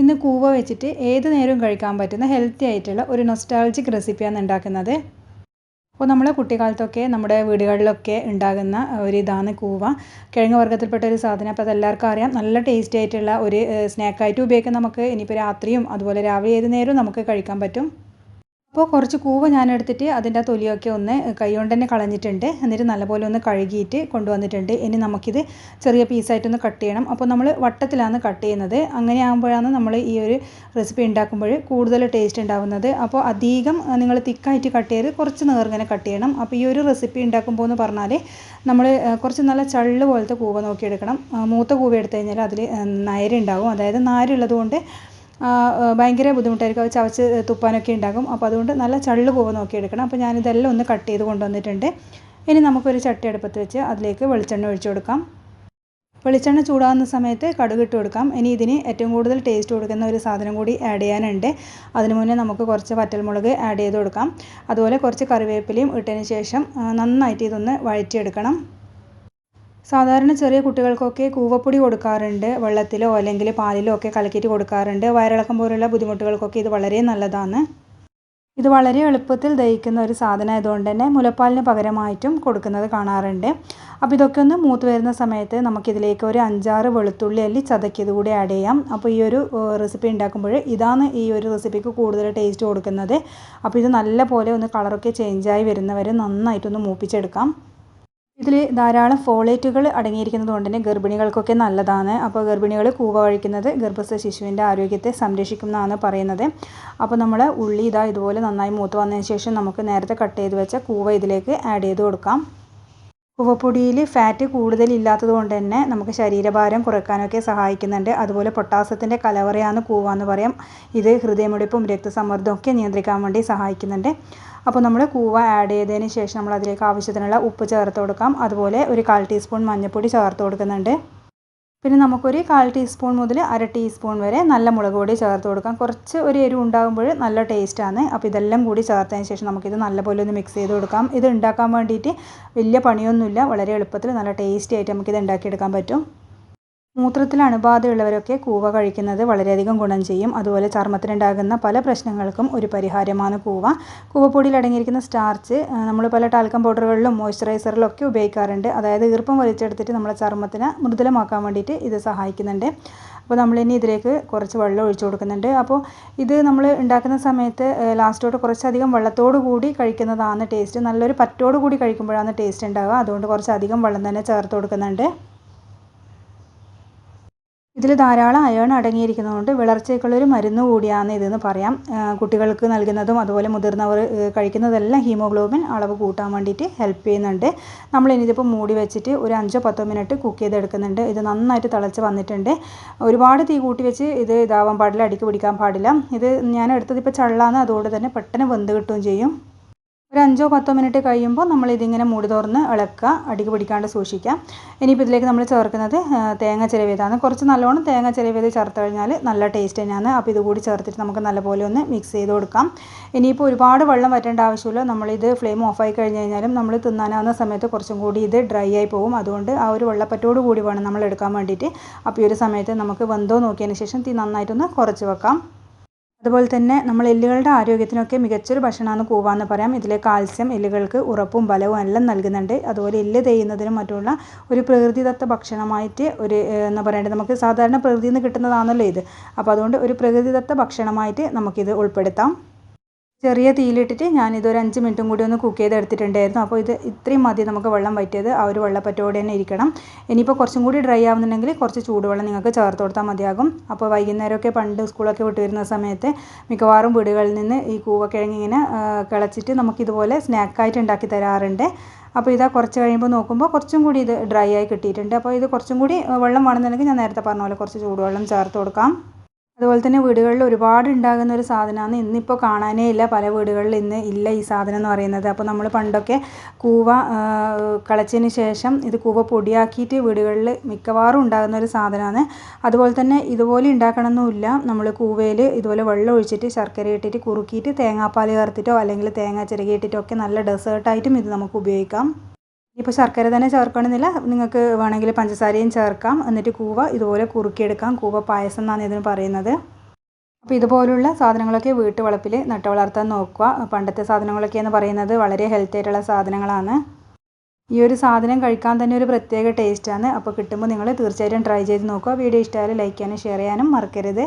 ഇന്ന് കൂവ വെച്ചിട്ട് ഏത് നേരവും കഴിക്കാൻ പറ്റുന്ന ഹെൽത്തി ആയിട്ടുള്ള ഒരു നൊസ്റ്റാൾജിക് റെസിപ്പിയാണ് ഉണ്ടാക്കുന്നത്. അപ്പോൾ നമ്മളെ കുട്ടിക്കാലത്തൊക്കെ നമ്മുടെ വീടുകളിലൊക്കെ ഉണ്ടാകുന്ന ഒരു ഇതാണ് കൂവ. കിഴങ്ങ് വർഗത്തിൽപ്പെട്ട ഒരു സാധനം. അപ്പോൾ അതെല്ലാവർക്കും അറിയാം. നല്ല ടേസ്റ്റി ആയിട്ടുള്ള ഒരു സ്നാക്കായിട്ട് ഉപയോഗിക്കാൻ നമുക്ക് ഇനിയിപ്പോൾ രാത്രിയും അതുപോലെ രാവിലെ ഏത് നേരവും നമുക്ക് കഴിക്കാൻ പറ്റും. അപ്പോൾ കുറച്ച് കൂവ ഞാൻ എടുത്തിട്ട് അതിന്റെ തൊലിയൊക്കെ ഒന്ന് കൈകൊണ്ട് തന്നെ കളഞ്ഞിട്ടുണ്ട്. എന്നിട്ട് നല്ലപോലെ ഒന്ന് കഴുകിയിട്ട് കൊണ്ടുവന്നിട്ടുണ്ട്. ഇനി നമുക്കിത് ചെറിയ പീസായിട്ടൊന്ന് കട്ട് ചെയ്യണം. അപ്പോൾ നമ്മൾ വട്ടത്തിലാണ് കട്ട് ചെയ്യുന്നത്. അങ്ങനെ ആകുമ്പോഴാണ് നമ്മൾ ഈ ഒരു റെസിപ്പി ഉണ്ടാക്കുമ്പോൾ കൂടുതൽ ടേസ്റ്റ് ഉണ്ടാകുന്നത് അപ്പോൾ അധികം നിങ്ങൾ തിക്കായിട്ട് കട്ട് ചെയ്ത് കുറച്ച് നേർങ്ങനെ കട്ട് ചെയ്യണം. അപ്പോൾ ഈ ഒരു റെസിപ്പി ഉണ്ടാക്കുമ്പോൾ എന്ന് പറഞ്ഞാൽ നമ്മൾ കുറച്ച് നല്ല ചള്ള് പോലത്തെ കൂവ നോക്കിയെടുക്കണം. മൂത്ത കൂവ എടുത്തു കഴിഞ്ഞാൽ അതിൽ നയരുണ്ടാവും അതായത് നാരുള്ളത് കൊണ്ട് ഭയങ്കര ബുദ്ധിമുട്ടായിരിക്കും. അത് ചവച്ച് തുപ്പാനൊക്കെ ഉണ്ടാകും. അപ്പോൾ അതുകൊണ്ട് നല്ല ചള്ള് പോകാൻ നോക്കി എടുക്കണം അപ്പോൾ ഞാനിതെല്ലാം ഒന്ന് കട്ട് ചെയ്ത് കൊണ്ടുവന്നിട്ടുണ്ട്. ഇനി നമുക്കൊരു ചട്ടി അടുപ്പത്ത് വെച്ച് അതിലേക്ക് വെളിച്ചെണ്ണ ഒഴിച്ചു കൊടുക്കാം. വെളിച്ചെണ്ണ ചൂടാകുന്ന സമയത്ത് കടുക് ഇട്ട് കൊടുക്കാം. ഇനി ഇതിന് ഏറ്റവും കൂടുതൽ ടേസ്റ്റ് കൊടുക്കുന്ന ഒരു സാധനം കൂടി ആഡ് ചെയ്യാനുണ്ട്. അതിന് മുന്നേ നമുക്ക് കുറച്ച് വറ്റൽമുളക് ആഡ് ചെയ്ത് കൊടുക്കാം. അതുപോലെ കുറച്ച് കറിവേപ്പിലയും ഇട്ടതിന് ശേഷം നന്നായിട്ട് ഇതൊന്ന് വഴറ്റിയെടുക്കണം. സാധാരണ ചെറിയ കുട്ടികൾക്കൊക്കെ കൂവപ്പൊടി കൊടുക്കാറുണ്ട് വെള്ളത്തിലോ അല്ലെങ്കിൽ പാലിലോ ഒക്കെ കലക്കിയിട്ട് കൊടുക്കാറുണ്ട്. വയറിളക്കം പോലുള്ള ബുദ്ധിമുട്ടുകൾക്കൊക്കെ ഇത് വളരെ നല്ലതാണ്. ഇത് വളരെ എളുപ്പത്തിൽ ദഹിക്കുന്ന ഒരു സാധനം ആയതുകൊണ്ട് തന്നെ മുലപ്പാലിന് പകരമായിട്ടും കൊടുക്കുന്നത് കാണാറുണ്ട്. അപ്പോൾ ഇതൊക്കെ ഒന്ന് മൂത്ത് വരുന്ന സമയത്ത് നമുക്കിതിലേക്ക് ഒരു അഞ്ചാറ് വെളുത്തുള്ളി അല്ലി ചതക്കിയത് കൂടി ആഡ് ചെയ്യാം. അപ്പോൾ ഈ ഒരു റെസിപ്പി ഉണ്ടാക്കുമ്പോൾ ഇതാണ് ഈ ഒരു റെസിപ്പിക്ക് കൂടുതൽ ടേസ്റ്റ് കൊടുക്കുന്നത്. അപ്പോൾ ഇത് നല്ല പോലെ ഒന്ന് കളറൊക്കെ ചേഞ്ചായി വരുന്നവരെ നന്നായിട്ടൊന്ന് മൂപ്പിച്ചെടുക്കാം. ഇതിൽ ധാരാളം ഫോളേറ്റുകൾ അടങ്ങിയിരിക്കുന്നത് കൊണ്ട് തന്നെ ഗർഭിണികൾക്കൊക്കെ നല്ലതാണ്. അപ്പോൾ ഗർഭിണികൾ കൂവ കഴിക്കുന്നത് ഗർഭസ്ഥ ശിശുവിന്റെ ആരോഗ്യത്തെ സംരക്ഷിക്കുന്നതാണ് പറയുന്നത്. അപ്പോൾ നമ്മൾ ഉള്ളി ഇതാ ഇതുപോലെ നന്നായി മൂത്ത് വന്നതിന് ശേഷം നമുക്ക് നേരത്തെ കട്ട് ചെയ്ത് വെച്ച കൂവ ഇതിലേക്ക് ആഡ് ചെയ്ത് കൊടുക്കാം. കൂവപ്പൊടിയിൽ ഫാറ്റ് കൂടുതലില്ലാത്തത് കൊണ്ട് തന്നെ നമുക്ക് ശരീരഭാരം കുറയ്ക്കാനൊക്കെ സഹായിക്കുന്നുണ്ട്. അതുപോലെ പൊട്ടാസ്യത്തിന്റെ കലവറയാണ് കൂവാന്ന് പറയാം. ഇത് ഹൃദയമിടിപ്പും രക്തസമ്മർദ്ദവും ഒക്കെ നിയന്ത്രിക്കാൻ വേണ്ടി സഹായിക്കുന്നുണ്ട്. അപ്പോൾ നമ്മൾ കൂവ ആഡ് ചെയ്തതിന് ശേഷം നമ്മൾ അതിലേക്ക് ആവശ്യത്തിനുള്ള ഉപ്പ് ചേർത്ത് കൊടുക്കാം. അതുപോലെ ഒരു കാൽ ടീസ്പൂൺ മഞ്ഞൾപ്പൊടി ചേർത്ത് കൊടുക്കുന്നുണ്ട്. പിന്നെ നമുക്കൊരു കാൽ ടീസ്പൂൺ മുതൽ അര ടീസ്പൂൺ വരെ നല്ല മുളക് പൊടി ചേർത്ത് കൊടുക്കാം. കുറച്ച് ഒരു എരിവ് ഉണ്ടാകുമ്പോൾ നല്ല ടേസ്റ്റാണ് അപ്പോൾ ഇതെല്ലാം കൂടി ചേർത്തതിന് ശേഷം നമുക്കിത് നല്ലപോലെ ഒന്ന് മിക്സ് ചെയ്ത് കൊടുക്കാം. ഇത് ഉണ്ടാക്കാൻ വേണ്ടിയിട്ട് വലിയ പണിയൊന്നുമില്ല. വളരെ എളുപ്പത്തിൽ നല്ല ടേസ്റ്റി ആയിട്ട് നമുക്കിത് ഉണ്ടാക്കിയെടുക്കാൻ പറ്റും. മൂത്രത്തിൽ അണുബാധയുള്ളവരൊക്കെ കൂവ കഴിക്കുന്നത് വളരെയധികം ഗുണം ചെയ്യും. അതുപോലെ ചർമ്മത്തിനുണ്ടാകുന്ന പല പ്രശ്നങ്ങൾക്കും ഒരു പരിഹാരമാണ് കൂവ. കൂവപ്പൊടിയിൽ അടങ്ങിയിരിക്കുന്ന സ്റ്റാർച്ച് നമ്മൾ പല ടാൽക്കം പൗഡറുകളിലും മോയ്സ്ചറൈസറിലും ഒക്കെ ഉപയോഗിക്കാറുണ്ട്. അതായത് ഈർപ്പം വലിച്ചെടുത്തിട്ട് നമ്മളെ ചർമ്മത്തിനെ മൃദുലമാക്കാൻ വേണ്ടിയിട്ട് ഇത് സഹായിക്കുന്നുണ്ട്. അപ്പോൾ നമ്മൾ നമ്മളിനി ഇതിലേക്ക് കുറച്ച് വെള്ളം ഒഴിച്ചു കൊടുക്കുന്നുണ്ട്. അപ്പോൾ ഇത് നമ്മൾ ഉണ്ടാക്കുന്ന സമയത്ത് ലാസ്റ്റോട്ട് കുറച്ചധികം വെള്ളത്തോടു കൂടി കഴിക്കുന്നതാണ് ടേസ്റ്റ് നല്ലൊരു പറ്റോടു കൂടി കഴിക്കുമ്പോഴാണ് ടേസ്റ്റ് ഉണ്ടാവുക. അതുകൊണ്ട് കുറച്ചധികം വെള്ളം തന്നെ ചേർത്ത് കൊടുക്കുന്നുണ്ട്. ഇതിൽ ധാരാളം അയേൺ അടങ്ങിയിരിക്കുന്നതുകൊണ്ട് വിളർച്ചയ്ക്കുള്ളൊരു മരുന്ന് കൂടിയാണ് ഇതെന്ന് പറയാം. കുട്ടികൾക്ക് നൽകുന്നതും അതുപോലെ മുതിർന്നവർ കഴിക്കുന്നതെല്ലാം ഹീമോഗ്ലോബിൻ അളവ് കൂട്ടാൻ വേണ്ടിയിട്ട് ഹെൽപ്പ് ചെയ്യുന്നുണ്ട്. നമ്മൾ ഇനിയിതിപ്പോൾ മൂടി വെച്ചിട്ട് ഒരു അഞ്ചോ പത്തോ മിനിറ്റ് കുക്ക് ചെയ്തെടുക്കുന്നുണ്ട്. ഇത് നന്നായിട്ട് തിളച്ച് വന്നിട്ടുണ്ട്. ഒരുപാട് തീ കൂട്ടി വെച്ച് ഇത് ഇതാവാൻ പാടില്ല അടിക്ക് പിടിക്കാൻ പാടില്ല. ഇത് ഞാൻ എടുത്തത് ഇപ്പോൾ ചള്ളാന്ന് അതുകൊണ്ട് തന്നെ പെട്ടെന്ന് വെന്ത് കിട്ടുകയും ചെയ്യും. ഒരു അഞ്ചോ പത്തോ മിനിറ്റ് കഴിയുമ്പോൾ നമ്മൾ ഇതിങ്ങനെ മൂടി തുറന്ന് ഇളക്കുക അടിക്ക് പിടിക്കാണ്ട് സൂക്ഷിക്കാം. ഇനിയിപ്പോൾ ഇതിലേക്ക് നമ്മൾ ചേർക്കുന്നത് തേങ്ങ ചിരവിയതാണ്. കുറച്ച് നല്ലോണം തേങ്ങ ചിരവിയത് ചേർത്ത് കഴിഞ്ഞാൽ നല്ല ടേസ്റ്റ് തന്നെയാണ്. അപ്പോൾ ഇതുകൂടി ചേർത്തിട്ട് നമുക്ക് നല്ലപോലെ ഒന്ന് മിക്സ് ചെയ്ത് കൊടുക്കാം. ഇനിയിപ്പോൾ ഒരുപാട് വെള്ളം വറ്റേണ്ട ആവശ്യമില്ല. നമ്മളിത് ഫ്ലെയിം ഓഫായി കഴിഞ്ഞ് കഴിഞ്ഞാലും നമ്മൾ തിന്നാനാവുന്ന സമയത്ത് കുറച്ചും കൂടി ഇത് ഡ്രൈ ആയി പോകും. അതുകൊണ്ട് ആ ഒരു വെള്ളപ്പറ്റോട് കൂടി വേണം നമ്മൾ എടുക്കാൻ വേണ്ടിയിട്ട്. അപ്പോൾ ഈ ഒരു സമയത്ത് നമുക്ക് വെന്തോ നോക്കിയതിന് ശേഷം തീ നന്നായിട്ടൊന്ന് കുറച്ച് വെക്കാം. അതുപോലെ തന്നെ നമ്മൾ എല്ലുകളുടെ ആരോഗ്യത്തിനൊക്കെ മികച്ചൊരു ഭക്ഷണമാണ് കൂവാന്ന് പറയാം. ഇതിലെ കാൽസ്യം എല്ലുകൾക്ക് ഉറപ്പും ബലവും എല്ലാം നൽകുന്നുണ്ട്. അതുപോലെ എല്ല് തേയുന്നതിനും മറ്റുള്ള ഒരു പ്രകൃതിദത്ത ഭക്ഷണമായിട്ട് ഒരു എന്താ പറയേണ്ടത് നമുക്ക് സാധാരണ പ്രകൃതിയിൽ നിന്ന് കിട്ടുന്നതാണല്ലോ ഇത്. അപ്പോൾ അതുകൊണ്ട് ഒരു പ്രകൃതിദത്ത ഭക്ഷണമായിട്ട് നമുക്കിത് ഉൾപ്പെടുത്താം. ചെറിയ തീയിലിട്ടിട്ട് ഞാനിതൊരു അഞ്ച് മിനിറ്റും കൂടി ഒന്ന് കുക്ക് ചെയ്തെടുത്തിട്ടുണ്ടായിരുന്നു. അപ്പോൾ ഇത് ഇത്രയും മതി നമുക്ക് വെള്ളം വറ്റിയത്. ആ ഒരു വെള്ളപ്പറ്റോടെ തന്നെ ഇരിക്കണം. ഇനിയിപ്പോൾ കുറച്ചും കൂടി ഡ്രൈ ആവുന്നുണ്ടെങ്കിൽ കുറച്ച് ചൂടുവെള്ളം നിങ്ങൾക്ക് ചേർത്ത് കൊടുത്താൽ മതിയാകും. അപ്പോൾ വൈകുന്നേരമൊക്കെ പണ്ട് സ്കൂളൊക്കെ വിട്ട് വരുന്ന സമയത്ത് മിക്കവാറും വീടുകളിൽ നിന്ന് ഈ കൂവക്കിഴങ്ങ് ഇങ്ങനെ കിളച്ചിട്ട് നമുക്കിതുപോലെ സ്നാക്കായിട്ട് ഉണ്ടാക്കി തരാറുണ്ട്. അപ്പോൾ ഇതാ കുറച്ച് കഴിയുമ്പോൾ നോക്കുമ്പോൾ കുറച്ചും കൂടി ഇത് ഡ്രൈ ആയി കിട്ടിയിട്ടുണ്ട്. അപ്പോൾ ഇത് കുറച്ചും കൂടി വെള്ളം വേണമെന്നുണ്ടെങ്കിൽ ഞാൻ നേരത്തെ പറഞ്ഞ പോലെ കുറച്ച് ചൂടുവെള്ളം ചേർത്ത് കൊടുക്കാം. അതുപോലെ തന്നെ വീടുകളിൽ ഒരുപാട് ഉണ്ടാകുന്ന ഒരു സാധനമാണ് ഇന്നിപ്പോൾ കാണാനേ ഇല്ല. പല വീടുകളിൽ ഇന്ന് ഇല്ല ഈ സാധനം എന്ന് പറയുന്നത്. അപ്പോൾ നമ്മൾ പണ്ടൊക്കെ കൂവ കളച്ചതിന് ശേഷം ഇത് കൂവ പൊടിയാക്കിയിട്ട് വീടുകളിൽ മിക്കവാറും ഉണ്ടാകുന്ന ഒരു സാധനമാണ്. അതുപോലെ തന്നെ ഇതുപോലെ ഉണ്ടാക്കണമെന്നില്ല നമ്മൾ കൂവയിൽ ഇതുപോലെ വെള്ളം ഒഴിച്ചിട്ട് ശർക്കര ഇട്ടിട്ട് കുറുക്കിയിട്ട് തേങ്ങാപ്പാൽ ചേർത്തിട്ടോ അല്ലെങ്കിൽ തേങ്ങ ചിരകിയിട്ടിട്ടോ ഒക്കെ നല്ല ഡെസേർട്ടായിട്ടും ഇത് നമുക്ക് ഉപയോഗിക്കാം. ഇപ്പോൾ ശർക്കര തന്നെ ചേർക്കണമെന്നില്ല. നിങ്ങൾക്ക് വേണമെങ്കിൽ പഞ്ചസാരയും ചേർക്കാം. എന്നിട്ട് കൂവ ഇതുപോലെ കുറുക്കിയെടുക്കാം. കൂവ പായസം എന്നാണ് ഇതിന് പറയുന്നത്. അപ്പോൾ ഇതുപോലുള്ള സാധനങ്ങളൊക്കെ വീട്ടുവളപ്പിൽ നട്ടു വളർത്താൻ നോക്കുക. പണ്ടത്തെ സാധനങ്ങളൊക്കെ എന്ന് പറയുന്നത് വളരെ ഹെൽത്തി ആയിട്ടുള്ള സാധനങ്ങളാണ്. ഈ ഒരു സാധനം കഴിക്കാൻ തന്നെ ഒരു പ്രത്യേക ടേസ്റ്റാണ് അപ്പോൾ കിട്ടുമ്പോൾ നിങ്ങൾ തീർച്ചയായിട്ടും ട്രൈ ചെയ്ത് നോക്കുക. വീഡിയോ ഇഷ്ടമായാലും ലൈക്ക് ചെയ്യാനും ഷെയർ ചെയ്യാനും മറക്കരുത്.